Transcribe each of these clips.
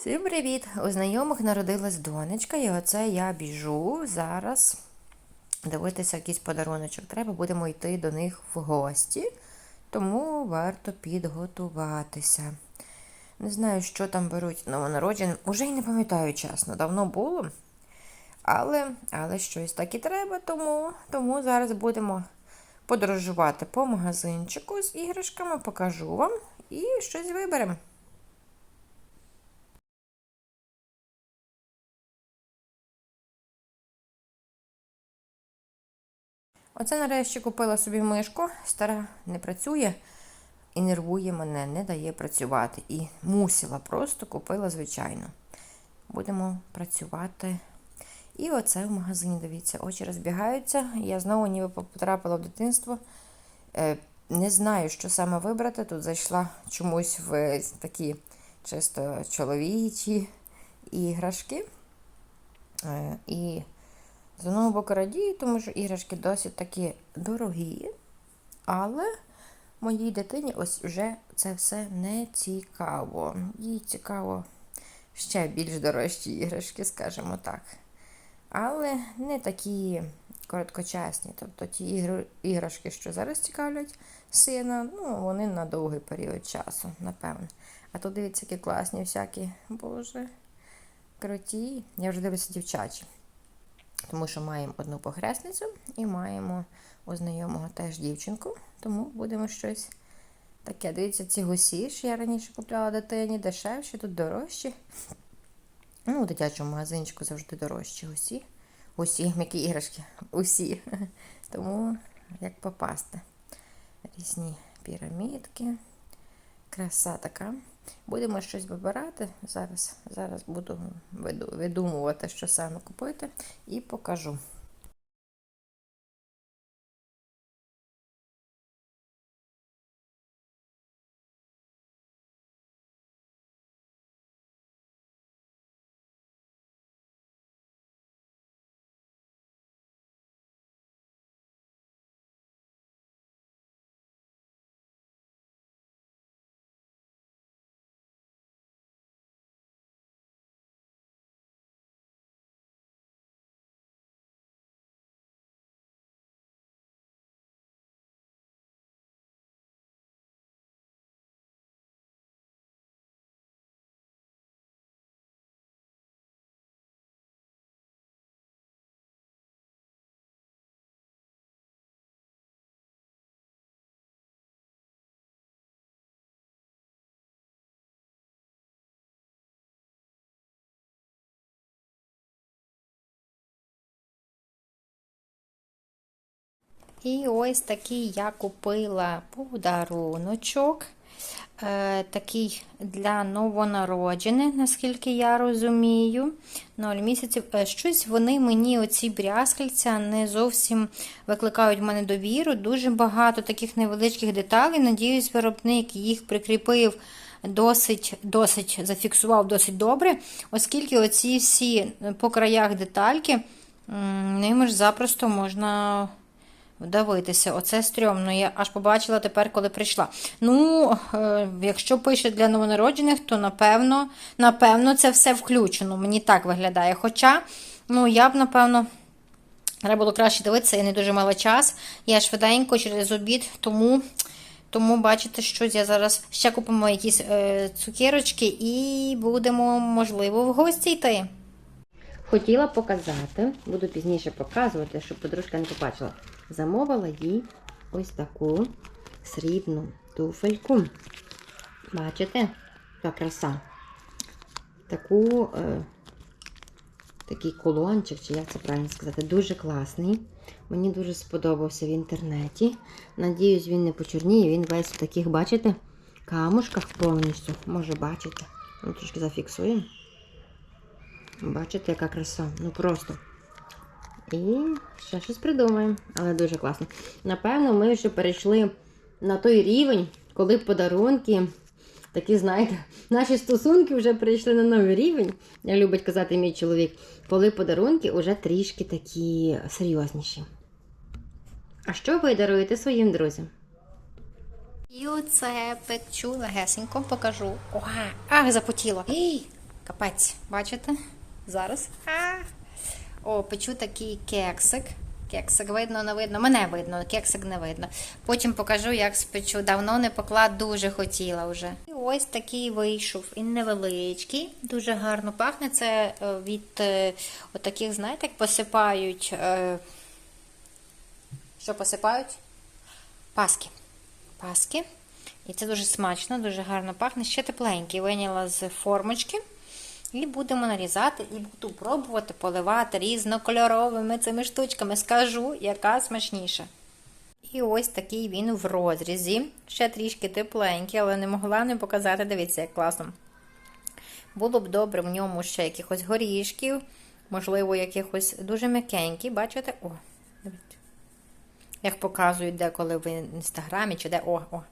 Всім привіт! У знайомих народилась донечка, і оце я біжу зараз дивитися якийсь подаруночок. Треба будемо йти до них в гості, тому варто підготуватися. Не знаю, що там беруть новонародженим. Уже й не пам'ятаю чесно, давно було. Але, але щось так і треба, тому, тому зараз будемо подорожувати по магазинчику з іграшками, покажу вам і щось виберемо. Оце нарешті купила собі мишку, стара не працює і нервує мене, не дає працювати. І мусила просто купила, звичайно. Будемо працювати. І оце в магазині, дивіться, очі розбігаються. Я знову ніби потрапила в дитинство. Е, Не знаю, що саме вибрати. Тут зайшла чомусь в такі чисто чоловічі іграшки. Е, І з одного боку радію, тому що іграшки досить такі дорогі, але моїй дитині ось вже це все не цікаво. Їй цікаво ще більш дорожчі іграшки, скажімо так. Але не такі короткочасні. Тобто ті ігр... іграшки, що зараз цікавлять сина, ну, вони на довгий період часу, напевно. А тут дивіться, які класні всякі, боже, круті. Я вже дивлюся дівчачі. Тому що маємо одну похресницю і маємо у знайомого теж дівчинку, тому будемо щось таке. Дивіться, ці гусі, що я раніше купляла дитині, дешевші, тут дорожчі. Ну, у дитячому магазинчику завжди дорожчі гусі. Усі, м'які іграшки, усі. Тому як попасти. Різні пірамідки. Краса така. Будемо щось вибирати. Зараз зараз буду видумувати, що саме купити, і покажу. І ось такий я купила подаруночок. Е, такий для новонароджених, наскільки я розумію. 0 місяців. Е, щось вони мені, оці брязкальця, не зовсім викликають в мене довіру. Дуже багато таких невеличких деталей. Надіюсь, виробник їх прикріпив. Досить досить зафіксував досить добре, оскільки оці всі по краях детальки, ними ж запросто можна вдавитися. Оце стрьомно. Я аж побачила тепер, коли прийшла. Ну, е, якщо пише для новонароджених, то напевно, напевно, це все включено. Мені так виглядає. Хоча, ну, я б, напевно. Треба було краще дивитися, я не дуже мала час. Я швиденько через обід, тому, тому бачите, що я зараз ще купимо якісь е, цукерочки і будемо, можливо, в гості йти. Хотіла показати, буду пізніше показувати, щоб подружка не побачила. Замовила їй ось таку срібну туфельку. Бачите? Яка краса. Таку, е, такий колончик, чи як це правильно сказати, дуже класний. Мені дуже сподобався в інтернеті. Надіюсь, він не почорніє, він весь в таких, бачите, камушках повністю. Може, бачите. Ну, Трошки зафіксуємо. Бачите, яка краса? Ну просто. І ще щось придумаємо, але дуже класно. Напевно, ми вже перейшли на той рівень, коли подарунки, такі, знаєте, наші стосунки вже перейшли на новий рівень, любить казати мій чоловік, коли подарунки вже трішки такі серйозніші. А що ви даруєте своїм друзям? І оце печу легесенько покажу. Ага, ах, запотіло. Ей, Капець, бачите? Зараз. А! О, печу такий кексик. Кексик видно, не видно. Мене видно, кексик не видно. Потім покажу, як спечу. Давно не пекла, дуже хотіла вже. І ось такий вийшов. Він невеличкий, дуже гарно пахне. Це е, від е, отаких, знаєте, як посипають. е, Що посипають? Паски. Паски. І це дуже смачно, дуже гарно пахне. Ще тепленький. Виняла з формочки. І будемо нарізати, і буду пробувати поливати різнокольоровими цими штучками. Скажу, яка смачніша. І ось такий він в розрізі. Ще трішки тепленький, але не могла не показати. Дивіться, як класно. Було б добре в ньому ще якихось горішків, можливо, якихось дуже м'якенький. Бачите? О, дивіться. Як показують деколи в інстаграмі чи де. О, о.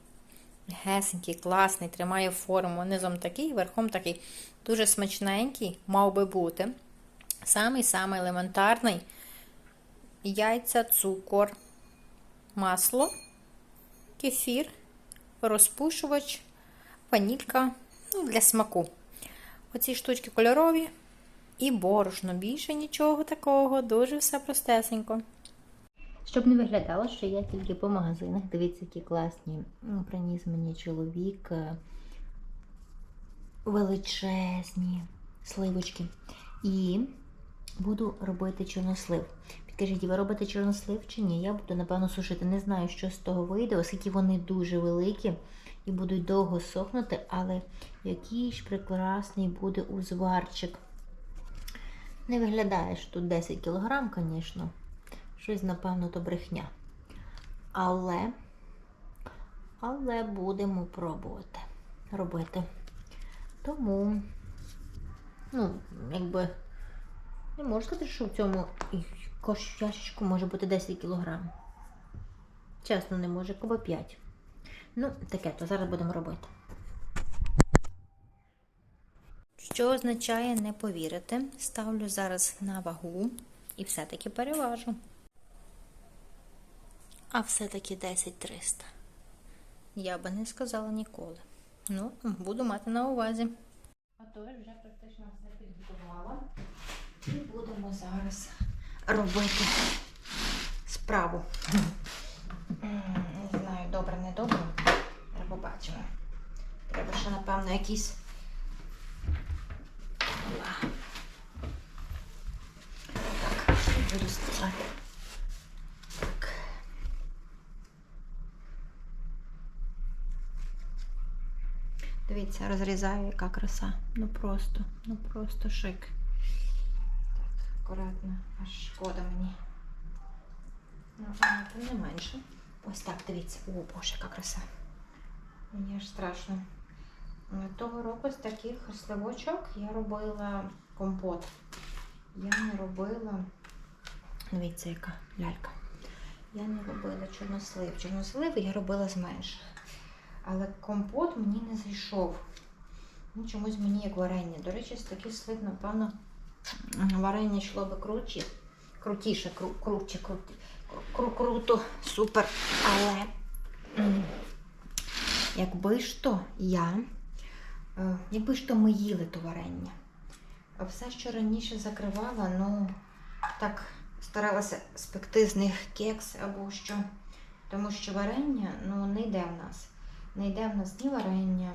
Гесенький, класний, тримає форму. Низом такий, верхом такий. Дуже смачненький, мав би бути. Самий-самий елементарний. Яйця, цукор, масло, кефір, розпушувач, ванілька ну, для смаку. Оці штучки кольорові і борошно. Більше нічого такого, дуже все простесенько. Щоб не виглядало, що я тільки по магазинах. Дивіться, які класні. Приніс мені чоловік е, величезні сливочки. І буду робити чорнослив. Підкажіть, ви робите чорнослив чи ні? Я буду, напевно, сушити. Не знаю, що з того вийде, оскільки вони дуже великі і будуть довго сохнути, але який ж прекрасний буде узварчик. Не виглядає, що тут 10 кг, звісно. Щось, напевно, то брехня. Але, але будемо пробувати робити. Тому, ну, якби, не можу сказати, що в цьому ящичку може бути 10 кг. Чесно, не може, або 5. Ну, таке, то зараз будемо робити. Що означає не повірити? Ставлю зараз на вагу і все-таки переважу. А все-таки 10-300. Я би не сказала ніколи. Ну, буду мати на увазі. А то вже практично все підготувала. І будемо зараз робити справу. Не знаю, добре, не добре. Треба побачимо. Треба ще, напевно, якісь. Так, буду ставати. Так. Дивіться, розрізаю, яка краса. Ну просто, ну просто шик. Так, акуратно, аж шкода мені. Ну, не менше. Ось так, дивіться. О, боже, яка краса. Мені аж страшно. Е, Того року з таких сливочок я робила компот. Я не робила. Дивіться, яка лялька. Я не робила чорнослив. Чорнослив я робила з менших. Але компот мені не зайшов. Ну, чомусь мені як варення. До речі, з таких слив, напевно, варення йшло би круче. Крутіше, кру, круче, крути, кру, круто, супер. Але якби ж то я, е, якби ж то ми їли то варення. А все, що раніше закривала, ну так старалася спекти з них кекс або що. Тому що варення ну, не йде в нас. Не йде в нас ні варення,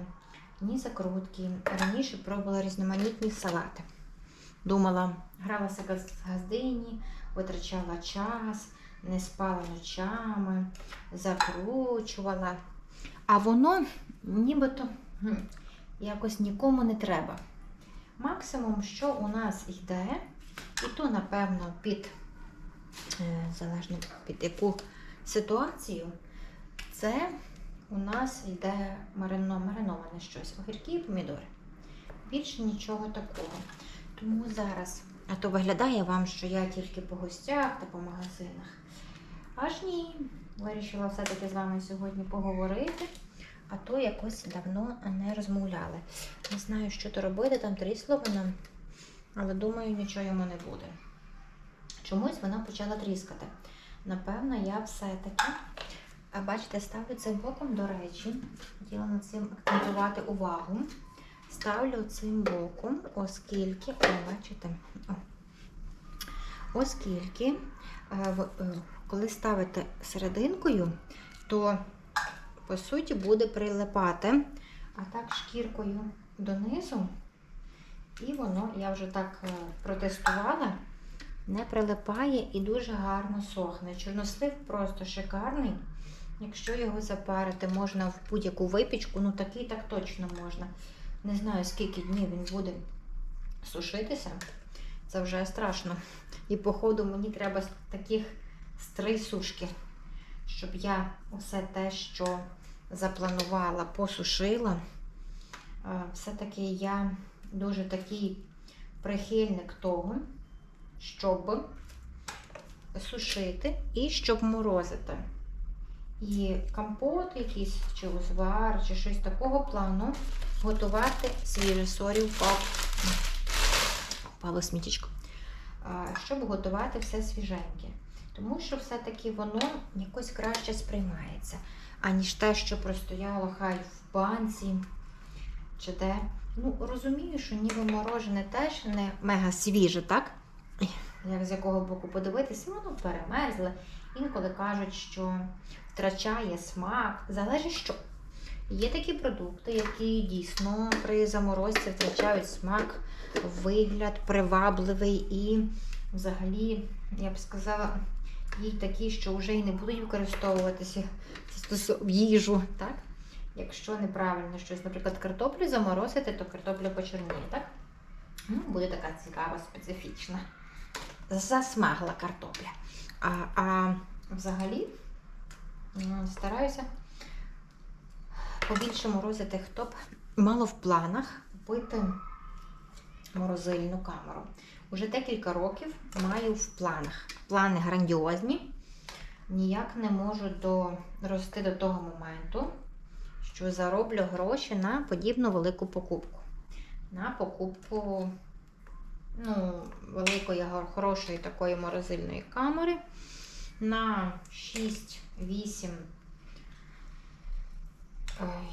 ні закрутки. Раніше пробувала різноманітні салати. Думала, гралася в газдині, витрачала час, не спала ночами, закручувала. А воно нібито якось нікому не треба. Максимум, що у нас йде, і то, напевно, під е, залежно під яку ситуацію, це у нас йде марино, мариноване щось, огірки і помідори. Більше нічого такого. Тому зараз, а то виглядає вам, що я тільки по гостях та по магазинах. Аж ні. Вирішила все-таки з вами сьогодні поговорити, а то якось давно не розмовляли. Не знаю, що то робити, там трісло воно, але думаю, нічого йому не буде. Чомусь вона почала тріскати. Напевно, я все-таки, а бачите, ставлю цим боком, до речі, хотіла над цим акцентувати увагу. ставлю цим боком, оскільки, бачите, оскільки, е, е, коли ставите серединкою, то по суті буде прилипати, а так шкіркою донизу, і воно, я вже так е, протестувала, не прилипає і дуже гарно сохне. Чорнослив просто шикарний. Якщо його запарити, можна в будь-яку випічку, ну такий так точно можна. Не знаю, скільки днів він буде сушитися. Це вже страшно. І, походу, мені треба таких з три сушки, щоб я усе те, що запланувала, посушила. Все-таки я дуже такий прихильник того, щоб сушити і щоб морозити. І компот якийсь, чи узвар, чи щось такого плану готувати свіже сорі впав. Впало смітічко. Щоб готувати все свіженьке. Тому що все-таки воно якось краще сприймається, аніж те, що простояло хай в банці чи де. Ну, розумію, що ніби морожене теж не мега свіже, так? Як з якого боку подивитися, воно перемерзле. Інколи кажуть, що втрачає смак. Залежить що. Є такі продукти, які дійсно при заморозці втрачають смак, вигляд привабливий і взагалі, я б сказала, є й такі, що вже і не будуть використовуватися в їжу. Так? Якщо неправильно щось, наприклад, картоплю заморозити, то картопля почорніє, так? Ну, буде така цікава, специфічна. Засмагла картопля. А, а взагалі стараюся побільше морозити, хто б мало в планах купити морозильну камеру. Уже декілька років маю в планах. Плани грандіозні. Ніяк не можу дорости до того моменту, що зароблю гроші на подібну велику покупку. На покупку ну, великої, хорошої такої морозильної камери на 6-8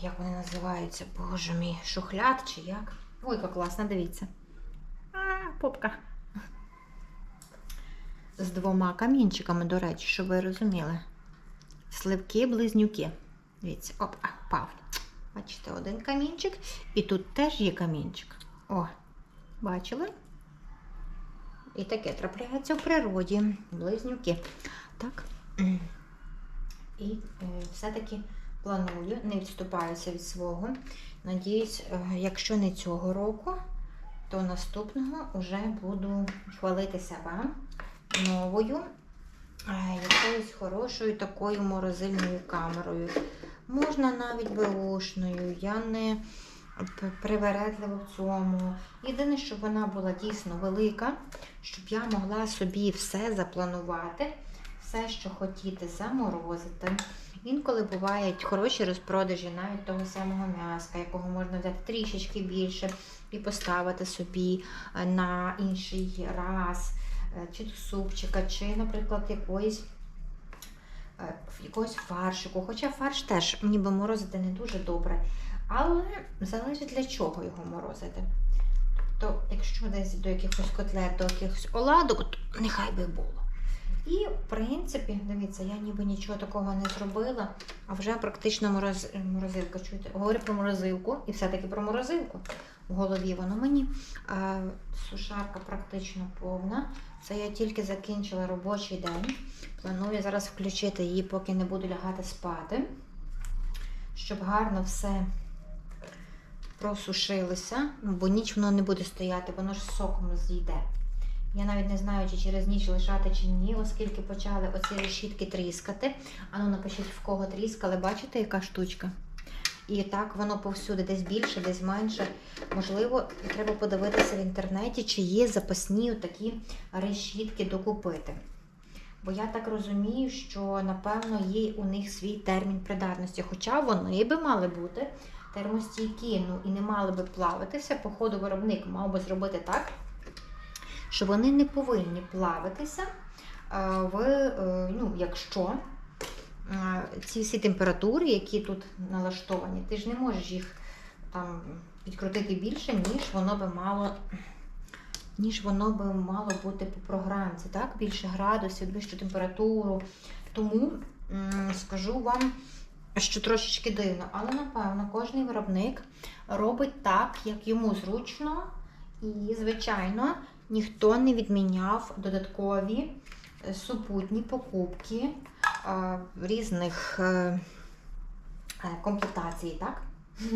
як вони називаються, боже мій, шухляд чи як? Ой, яка класна, дивіться. А, попка. З двома камінчиками, до речі, щоб ви розуміли. Сливки-близнюки. Дивіться, оп, а, впав. Бачите, один камінчик. І тут теж є камінчик. О, бачили? І таке трапляється в природі. Близнюки. Так. І е, все-таки планую, не відступаюся від свого. Надіюсь, е, якщо не цього року, то наступного вже буду хвалитися вам новою, е, якоюсь хорошою такою морозильною камерою. Можна навіть беушною, я не привередлива в цьому. Єдине, щоб вона була дійсно велика, щоб я могла собі все запланувати, все, що хотіти, заморозити. Інколи бувають хороші розпродажі навіть того самого м'яска, якого можна взяти трішечки більше і поставити собі е, на інший раз, е, чи до супчика, чи, наприклад, якоїсь. е, Якогось фаршику, хоча фарш теж ніби морозити не дуже добре, але залежить для чого його морозити. Тобто, якщо десь до якихось котлет, до якихось оладок, то нехай би було. І, в принципі, дивіться, я ніби нічого такого не зробила, а вже практично мороз... морозилка. Чуєте? Говорю про морозилку і все-таки про морозилку. В голові воно мені. А, сушарка практично повна. Це я тільки закінчила робочий день. Планую зараз включити її, поки не буду лягати спати, щоб гарно все просушилося, ну, бо ніч воно не буде стояти, воно ж соком зійде. Я навіть не знаю, чи через ніч лишати чи ні, оскільки почали оці решітки тріскати. Ану, напишіть, в кого тріскали, бачите, яка штучка? І так воно повсюди, десь більше, десь менше. Можливо, треба подивитися в інтернеті, чи є запасні такі решітки докупити. Бо я так розумію, що напевно є у них свій термін придатності. Хоча вони би мали бути термостійкі, ну і не мали би плавитися. По ходу виробник мав би зробити так, що вони не повинні плавитися е, в, е, ну, якщо е, ці всі температури, які тут налаштовані, ти ж не можеш їх там підкрутити більше, ніж воно би мало. Ніж воно би мало бути по програмці, так? Більше градусів, вищу температуру. Тому скажу вам, що трошечки дивно, але напевно кожен виробник робить так, як йому зручно, і, звичайно, ніхто не відміняв додаткові е, супутні покупки е, різних е, е, комплектацій, так?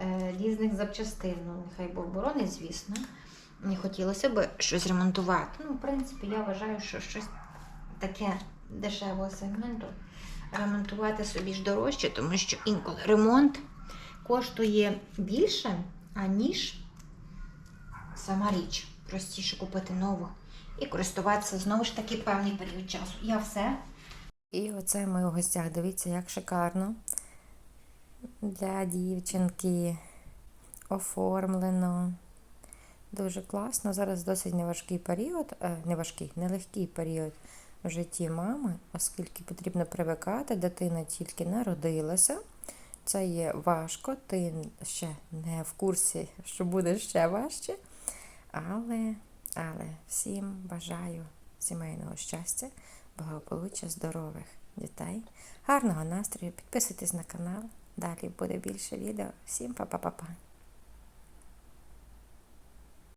Е, різних запчастин. Ну, нехай Бог боронить, звісно. Не хотілося б щось ремонтувати. Ну, в принципі, я вважаю, що щось таке дешевого сегменту ремонтувати собі ж дорожче, тому що інколи ремонт коштує більше, аніж сама річ. Простіше купити нову і користуватися знову ж таки певний період часу. Я все. І оце ми у гостях. Дивіться, як шикарно. Для дівчинки оформлено. Дуже класно. Зараз досить неважкий період, е, неважкий, нелегкий період в житті мами, оскільки потрібно привикати, дитина тільки народилася. Це є важко, ти ще не в курсі, що буде ще важче. Але, але всім бажаю сімейного щастя, благополуччя, здорових дітей, гарного настрою. Підписуйтесь на канал. Далі буде більше відео. Всім па-па-па-па.